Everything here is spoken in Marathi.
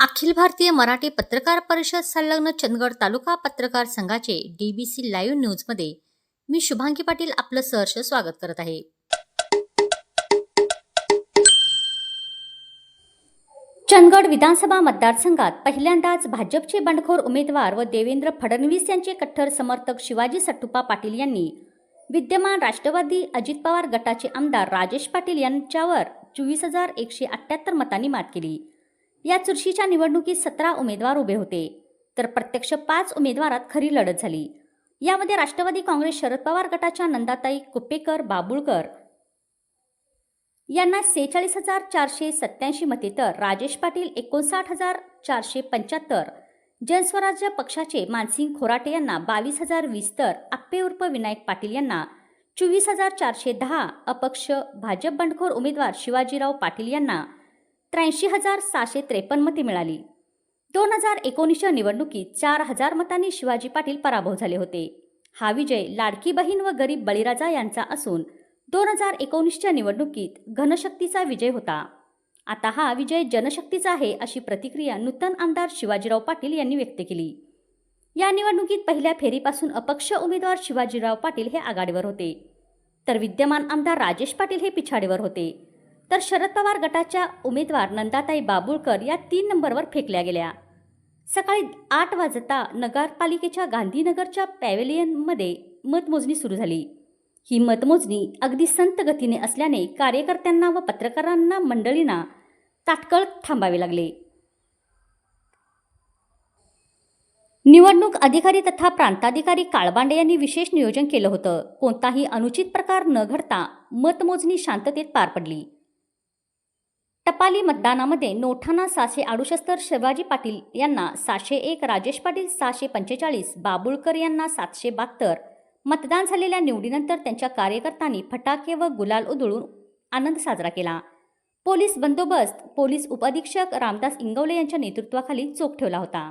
अखिल भारतीय मराठी पत्रकार परिषद संलग्न चंदगड तालुका पत्रकार संघाचे डीबीसी लाईव्ह न्यूजमध्ये मी शुभांगी पाटील आपलं सहर्ष स्वागत करत आहे. चंदगड विधानसभा मतदारसंघात पहिल्यांदाच भाजपचे बंडखोर उमेदवार व देवेंद्र फडणवीस यांचे कट्टर समर्थक शिवाजी सट्टुपा पाटील यांनी विद्यमान राष्ट्रवादी अजित पवार गटाचे आमदार राजेश पाटील यांच्यावर चोवीस हजार एकशे अठ्ठ्याहत्तर मतांनी मात केली. या चुरशीच्या निवडणुकीत सतरा उमेदवार उभे होते. तर प्रत्यक्ष पाच उमेदवारात खरी लढत झाली. यामध्ये राष्ट्रवादी काँग्रेस शरद पवार गटाच्या नंदाताई कुप्पेकर बाबुळकर यांना सेहेचाळीस हजार चारशे सत्याऐंशी मते तर राजेश पाटील एकोणसाठ हजार चारशे पंच्याहत्तर जनस्वराज्य पक्षाचे मानसिंग खोराटे यांना बावीस हजार वीस तर आप्पे उर्फ विनायक पाटील यांना चोवीस हजार चारशे दहा अपक्ष भाजप बंडखोर उमेदवार शिवाजीराव पाटील यांना त्र्याऐंशी हजार सहाशे त्रेपन्न मते मिळाली. दोन हजार एकोणीसच्या निवडणुकीत चार हजार मतांनी शिवाजी पाटील पराभव झाले होते. हा विजय लाडकी बहीण व गरीब बळीराजा यांचा असून दोन हजार एकोणीसच्या निवडणुकीत घनशक्तीचा विजय होता. आता हा विजय जनशक्तीचा आहे अशी प्रतिक्रिया नूतन आमदार शिवाजीराव पाटील यांनी व्यक्त केली. या निवडणुकीत पहिल्या फेरीपासून अपक्ष उमेदवार शिवाजीराव पाटील हे आघाडीवर होते. तर विद्यमान आमदार राजेश पाटील हे पिछाडीवर होते. तर शरद पवार गटाच्या उमेदवार नंदाताई बाबुळकर या तीन नंबरवर फेकल्या गेल्या. सकाळी आठ वाजता नगरपालिकेच्या गांधीनगरच्या पॅव्हेलियनमध्ये मतमोजणी सुरू झाली. ही मतमोजणी अगदी संत गतीने असल्याने कार्यकर्त्यांना व पत्रकारांना मंडळींना तात्काळ थांबावे लागले. निवडणूक अधिकारी तथा प्रांताधिकारी काळबांडे यांनी विशेष नियोजन केलं होतं. कोणताही अनुचित प्रकार न घडता मतमोजणी शांततेत पार पडली. टपाली मतदानामध्ये नोठाना सहाशे अडुसष्ट शिवाजी पाटील यांना सहाशे एक राजेश पाटील सहाशे पंचेचाळीस बाबुळकर यांना सातशे बहात्तर. मतदान झालेल्या निवडीनंतर त्यांच्या कार्यकर्त्यांनी फटाके व गुलाल उधळून आनंद साजरा केला. पोलीस बंदोबस्त पोलीस उपअधीक्षक रामदास इंगवले यांच्या नेतृत्वाखाली चोख ठेवला होता.